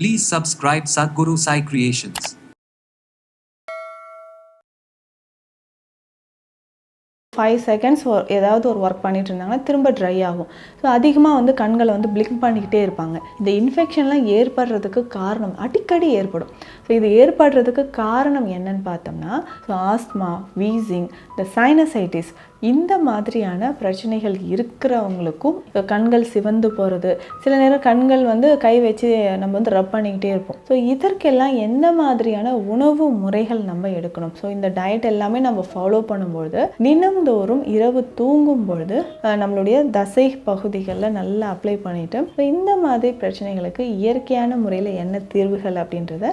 Please subscribe Sadhguru Sai Creations. Five seconds ஏதாவது ஒரு work பண்ணிட்டு இருந்தாங்கன்னா திரும்ப ட்ரை ஆகும். ஸோ அதிகமாக வந்து கண்களை வந்து பிளிங்க் பண்ணிக்கிட்டே இருப்பாங்க. இந்த இன்ஃபெக்ஷன்லாம் ஏற்படுறதுக்கு காரணம் அடிக்கடி ஏற்படும். ஸோ இது ஏற்படுறதுக்கு காரணம் என்னன்னு பார்த்தோம்னா ஸோ ஆஸ்மா வீசிங் இந்த சைனசைட்டிஸ் இந்த மாதிரியான பிரச்சனைகள் இருக்கிறவங்களுக்கும் கண்கள் சிவந்து போகிறது சில நேரம் கண்கள் வந்து கை வச்சு நம்ம வந்து ரப் பண்ணிக்கிட்டே இருப்போம். ஸோ இதற்கெல்லாம் என்ன மாதிரியான உணவு முறைகள் நம்ம எடுக்கணும்? ஸோ இந்த டயட் எல்லாமே நம்ம ஃபாலோ பண்ணும்பொழுது தினம்தோறும் இரவு தூங்கும் பொழுது நம்மளுடைய தசை பகுதிகளில் நல்லா அப்ளை பண்ணிட்டோம் ஸோ இந்த மாதிரி பிரச்சனைகளுக்கு இயற்கையான முறையில் என்ன தீர்வுகள் அப்படின்றத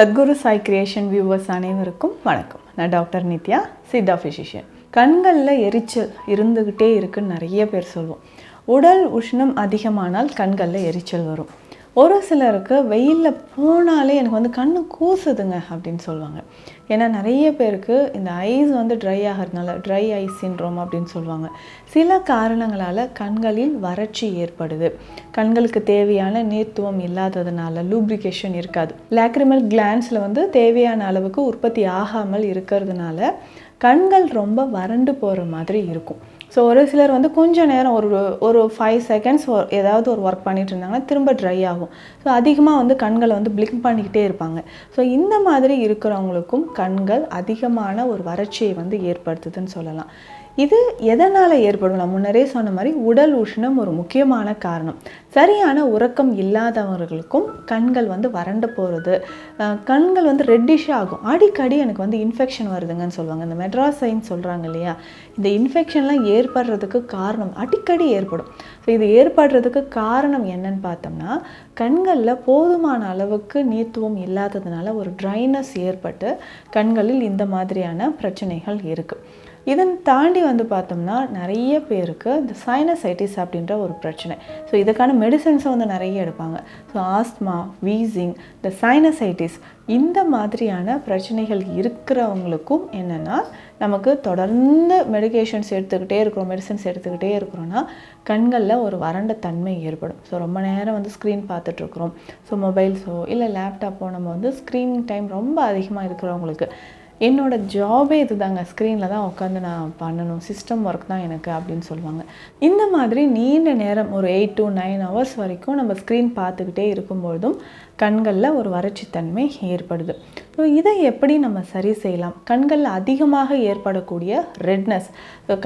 சத்குரு சாய் கிரியேஷன் வியூவர்ஸ் அனைவருக்கும் வணக்கம். நான் டாக்டர் நித்யா சித்தா ஃபிசிஷியன் கண்களில் எரிச்சல் இருந்துக்கிட்டே இருக்குன்னு நிறைய பேர் சொல்லுவோம் உடல் உஷ்ணம் அதிகமானால் கண்களில் எரிச்சல் வரும். ஒரு சிலருக்கு வெயிலில் போனாலே எனக்கு வந்து கண்ணு கூசுதுங்க அப்படின்னு சொல்லுவாங்க. ஏன்னா நிறைய பேருக்கு இந்த ஐஸ் வந்து ட்ரை ஆகிறதுனால ட்ரை ஐஸ் சின்ரோம் அப்படின்னு சொல்லுவாங்க. சில காரணங்களால் கண்களில் வறட்சி ஏற்படுது. கண்களுக்கு தேவையான நீர்த்துவம் இல்லாததுனால லூப்ரிகேஷன் இருக்காது. லேக்ரிமல் கிளான்ஸில் வந்து தேவையான அளவுக்கு உற்பத்தி ஆகாமல் இருக்கிறதுனால கண்கள் ரொம்ப வறண்டு போகிற மாதிரி இருக்கும். ஸோ ஒரு சிலர் வந்து கொஞ்ச நேரம் ஒரு ஒரு ஃபைவ் செகண்ட்ஸ் ஏதாவது ஒரு ஒர்க் பண்ணிட்டு இருந்தாங்கன்னா திரும்ப ட்ரை ஆகும். ஸோ அதிகமாக வந்து கண்களை வந்து பிளிங்க் பண்ணிக்கிட்டே இருப்பாங்க. ஸோ இந்த மாதிரி இருக்கிறவங்களுக்கும் கண்கள் அதிகமான ஒரு வறட்சியை வந்து ஏற்படுத்துதுன்னு சொல்லலாம். இது எதனால் ஏற்படும்? நான் முன்னரே சொன்ன மாதிரி உடல் உஷ்ணம் ஒரு முக்கியமான காரணம். சரியான உறக்கம் இல்லாதவர்களுக்கும் கண்கள் வந்து வறண்டு போகிறது கண்கள் வந்து ரெட்டிஷ் ஆகும். அடிக்கடி எனக்கு வந்து இன்ஃபெக்ஷன் வருதுங்கன்னு சொல்லுவாங்க. இந்த மெட்ராசைன்னு சொல்கிறாங்க இல்லையா? இந்த இன்ஃபெக்ஷன்லாம் ஏற்படுறதுக்கு காரணம் அடிக்கடி ஏற்படும். ஸோ இது ஏற்படுறதுக்கு காரணம் என்னன்னு பார்த்தோம்னா கண்களில் போதுமான அளவுக்கு நீத்துவம் இல்லாததுனால ஒரு ட்ரைனஸ் ஏற்பட்டு கண்களில் இந்த மாதிரியான பிரச்சனைகள் இருக்குது இதன் தாண்டி வந்து பார்த்தோம்னா நிறைய பேருக்கு இந்த சைனசைட்டிஸ் அப்படின்ற ஒரு பிரச்சனை. ஸோ இதுக்கான மெடிசன்ஸை வந்து நிறைய எடுப்பாங்க. ஸோ ஆஸ்மா வீசிங் இந்த சைனசைட்டிஸ் இந்த மாதிரியான பிரச்சனைகள் இருக்கிறவங்களுக்கும் என்னென்னா நமக்கு தொடர்ந்து மெடிகேஷன்ஸ் எடுத்துக்கிட்டே இருக்கிறோம் மெடிசன்ஸ் எடுத்துக்கிட்டே இருக்கிறோன்னா கண்களில் ஒரு வறண்ட தன்மை ஏற்படும். ஸோ ரொம்ப நேரம் வந்து ஸ்க்ரீன் பார்த்துட்ருக்குறோம் ஸோ மொபைல்ஸோ இல்லை லேப்டாப்போ நம்ம வந்து ஸ்க்ரீன் டைம் ரொம்ப அதிகமாக இருக்கிறவங்களுக்கு என்னோடய ஜாபே இதுதாங்க. ஸ்க்ரீனில் தான் உட்காந்து நான் பண்ணணும். சிஸ்டம் ஒர்க் தான் எனக்கு அப்படின்னு சொல்லுவாங்க. இந்த மாதிரி நீண்ட நேரம் ஒரு எயிட் டு நைன் ஹவர்ஸ் வரைக்கும் நம்ம ஸ்க்ரீன் பார்த்துக்கிட்டே இருக்கும்பொழுதும் கண்களில் ஒரு வறட்சித்தன்மை ஏற்படுது. ஸோ இதை எப்படி நம்ம சரி செய்யலாம்? கண்களில் அதிகமாக ஏற்படக்கூடிய ரெட்னஸ்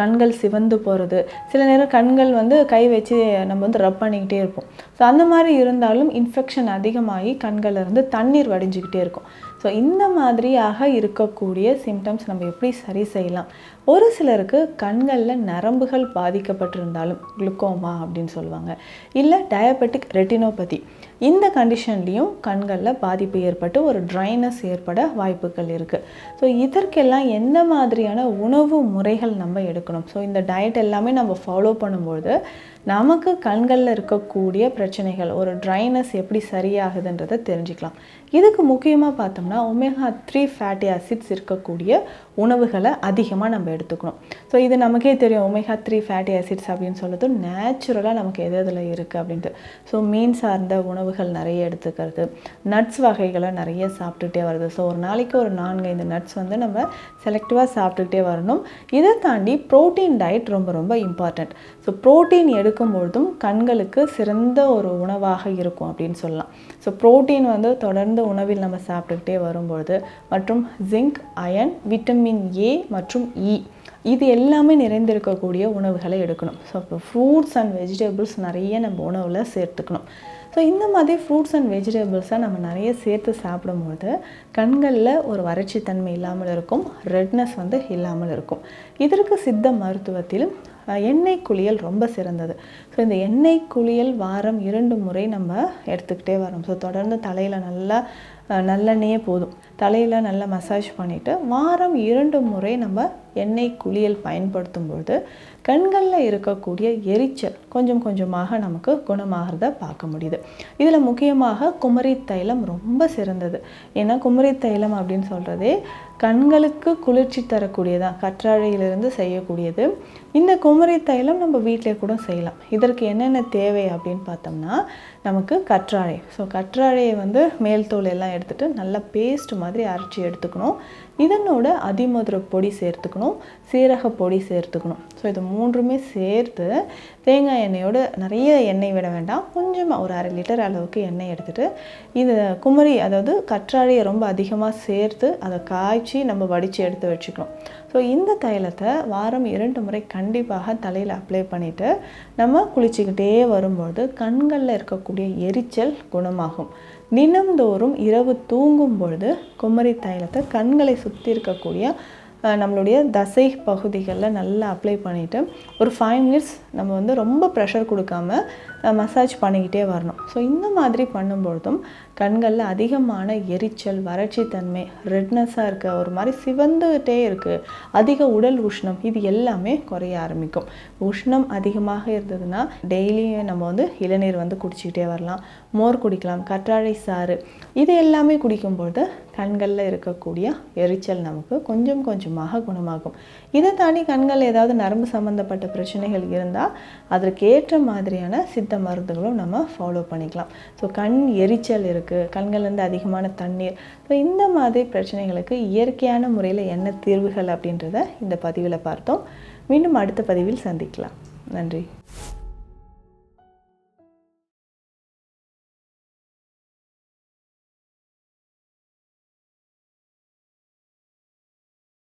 கண்கள் சிவந்து போகிறது சில நேரம் கண்கள் வந்து கை வச்சு நம்ம வந்து ரப் பண்ணிக்கிட்டே இருப்போம். ஸோ அந்த மாதிரி இருந்தாலும் இன்ஃபெக்ஷன் அதிகமாகி கண்கள்ல இருந்து தண்ணீர் வடிஞ்சுக்கிட்டே இருக்கும். ஸோ இந்த மாதிரியாக இருக்கக்கூடிய சிம்டம்ஸ் நம்ம எப்படி சரி செய்யலாம்? ஒரு சிலருக்கு கண்களில் நரம்புகள் பாதிக்கப்பட்டிருந்தாலும் குளுக்கோமா அப்படின்னு சொல்லுவாங்க. இல்லை டயபெட்டிக் ரெட்டினோபதி இந்த கண்டிஷன்லேயும் கண்களில் பாதிப்பு ஏற்பட்டு ஒரு ட்ரைனஸ் ஏற்பட வாய்ப்புகள் இருக்குது ஸோ இதற்கெல்லாம் எந்த மாதிரியான உணவு முறைகள் நம்ம எடுக்கணும்? ஸோ இந்த டயட் எல்லாமே நம்ம ஃபாலோ பண்ணும்போது நமக்கு கண்களில் இருக்கக்கூடிய பிரச்சனைகள் ஒரு ட்ரைனஸ் எப்படி சரியாகுதுன்றதை தெரிஞ்சுக்கலாம். இதுக்கு முக்கியமாக பார்த்தோம்னா ஒமேகா த்ரீ ஃபேட்டி ஆசிட்ஸ் இருக்கக்கூடிய உணவுகளை அதிகமாக நம்ம எடுத்துக்கணும். ஸோ இது நமக்கே தெரியும் ஒமேகா த்ரீ ஃபேட்டி ஆசிட்ஸ் அப்படின்னு சொல்லுறது நேச்சுரலாக நமக்கு எது எதில் இருக்குது அப்படின்ட்டு. ஸோ மீன் சார்ந்த உணவுகள் நிறைய எடுத்துக்கிறது. நட்ஸ் வகைகளை நிறைய சாப்பிட்டுட்டே வருது ஸோ ஒரு நாளைக்கு ஒரு நான்கு ஐந்து நட்ஸ் வந்து நம்ம செலக்டிவாக சாப்பிட்டுக்கிட்டே வரணும். இதை தாண்டி ப்ரோட்டீன் டயட் ரொம்ப ரொம்ப இம்பார்ட்டண்ட் ஸோ ப்ரோட்டீன் எடுக்கும் பொழுதும் கண்களுக்கு சிறந்த ஒரு உணவாக இருக்கும் அப்படின்னு சொல்லலாம். ஸோ ப்ரோட்டீன் வந்து தொடர்ந்து உணவில் நம்ம சாப்பிட்டுக்கிட்டே வரும்பொழுது மற்றும் ஜிங்க் அயன் விட்டமின் ஏ மற்றும் இ. இது எல்லாமே நிறைந்திருக்கக்கூடிய உணவுகளை எடுக்கணும். ஸோ இப்போ ஃப்ரூட்ஸ் அண்ட் வெஜிடபிள்ஸ் நிறைய நம்ம உணவில் சேர்த்துக்கணும். ஸோ இந்த மாதிரி ஃப்ரூட்ஸ் அண்ட் வெஜிடபிள்ஸை நம்ம நிறைய சேர்த்து சாப்பிடும்போது கண்களில் ஒரு வறட்சித்தன்மை இல்லாமல் இருக்கும். ரெட்னஸ் வந்து இல்லாமல் இருக்கும். இதற்கு சித்த மருத்துவத்திலும் எண்ணெய் குளியல் ரொம்ப சிறந்தது. ஸோ இந்த எண்ணெய் குளியல் வாரம் இரண்டு முறை நம்ம எடுத்துக்கிட்டே வரோம். ஸோ தொடர்ந்து தலையில் நல்லா நல்லெண்ணெயே போதும். தலையில் நல்லா மசாஜ் பண்ணிவிட்டு வாரம் இரண்டு முறை நம்ம எண்ணெய் குளியல் பயன்படுத்தும் பொழுது கண்களில் இருக்கக்கூடிய எரிச்சல் கொஞ்சம் கொஞ்சமாக நமக்கு குணமாகிறத பார்க்க முடியுது. இதில் முக்கியமாக குமரி தைலம் ரொம்ப சிறந்தது. ஏன்னா குமரி தைலம் அப்படின்னு சொல்கிறதே கண்களுக்கு குளிர்ச்சி தரக்கூடியதான் கற்றாழையிலிருந்து செய்யக்கூடியது. இந்த குமரி தைலம் நம்ம வீட்டிலே கூட செய்யலாம். இதற்கு என்னென்ன தேவை அப்படின்னு பார்த்தோம்னா நமக்கு கற்றாழை. ஸோ கற்றாழையை வந்து மேல் தோல் எல்லாம் எடுத்துகிட்டு நல்லா பேஸ்ட் மாதிரி அரைச்சி எடுத்துக்கணும். இதனோட அதிமதுர பொடி சேர்த்துக்கணும். சீரக பொடி சேர்த்துக்கணும். ஸோ இது மூன்றுமே சேர்த்து தேங்காய் எண்ணெயோடு நிறைய எண்ணெய் விட வேண்டாம். கொஞ்சமாக ஒரு அரை லிட்டர் அளவுக்கு எண்ணெய் எடுத்துகிட்டு இது குமரி அதாவது கற்றாழையை ரொம்ப அதிகமாக சேர்த்து அதை காய் காய்ச்சி நம்ம வடித்து எடுத்து வச்சுக்கணும். ஸோ இந்த தைலத்தை வாரம் இரண்டு முறை கண்டிப்பாக தலையில் அப்ளை பண்ணிவிட்டு நம்ம குளிச்சுக்கிட்டே வரும்பொழுது கண்களில் இருக்கக்கூடிய எரிச்சல் குணமாகும். தினம்தோறும் இரவு தூங்கும் பொழுது குமரி தைலத்தை கண்களை சுற்றி இருக்கக்கூடிய நம்மளுடைய தசை பகுதிகளில் நல்லா அப்ளை பண்ணிவிட்டு ஒரு ஃபைவ் மினிட்ஸ் நம்ம வந்து ரொம்ப ப்ரெஷர் கொடுக்காம மசாஜ் பண்ணிக்கிட்டே வரணும். ஸோ இந்த மாதிரி பண்ணும்பொழுதும் கண்களில் அதிகமான எரிச்சல் வறட்சி தன்மை ரெட்னஸாக இருக்க ஒரு மாதிரி சிவந்துகிட்டே இருக்குது அதிக உடல் உஷ்ணம் இது எல்லாமே குறைய ஆரம்பிக்கும். உஷ்ணம் அதிகமாக இருந்ததுன்னா டெய்லியும் நம்ம வந்து இளநீர் வந்து குடிச்சிக்கிட்டே வரலாம். மோர் குடிக்கலாம் கற்றாழை சாறு இது எல்லாமே குடிக்கும்பொழுது கண்களில் இருக்கக்கூடிய எரிச்சல் நமக்கு கொஞ்சம் நிச்சயமாக குணமாகும். இதை தாண்டி கண்கள் ஏதாவது நரம்பு சம்மந்தப்பட்ட பிரச்சனைகள் இருந்தால் அதற்கேற்ற மாதிரியான சித்த மருந்துகளும் நம்ம ஃபாலோ பண்ணிக்கலாம். ஸோ கண் எரிச்சல் இருக்குது கண்கள்லேருந்து அதிகமான தண்ணீர். ஸோ இந்த மாதிரி பிரச்சனைகளுக்கு இயற்கையான முறையில் என்ன தீர்வுகள் அப்படின்றத இந்த பதிவில் பார்த்தோம். மீண்டும் அடுத்த பதிவில் சந்திக்கலாம். நன்றி.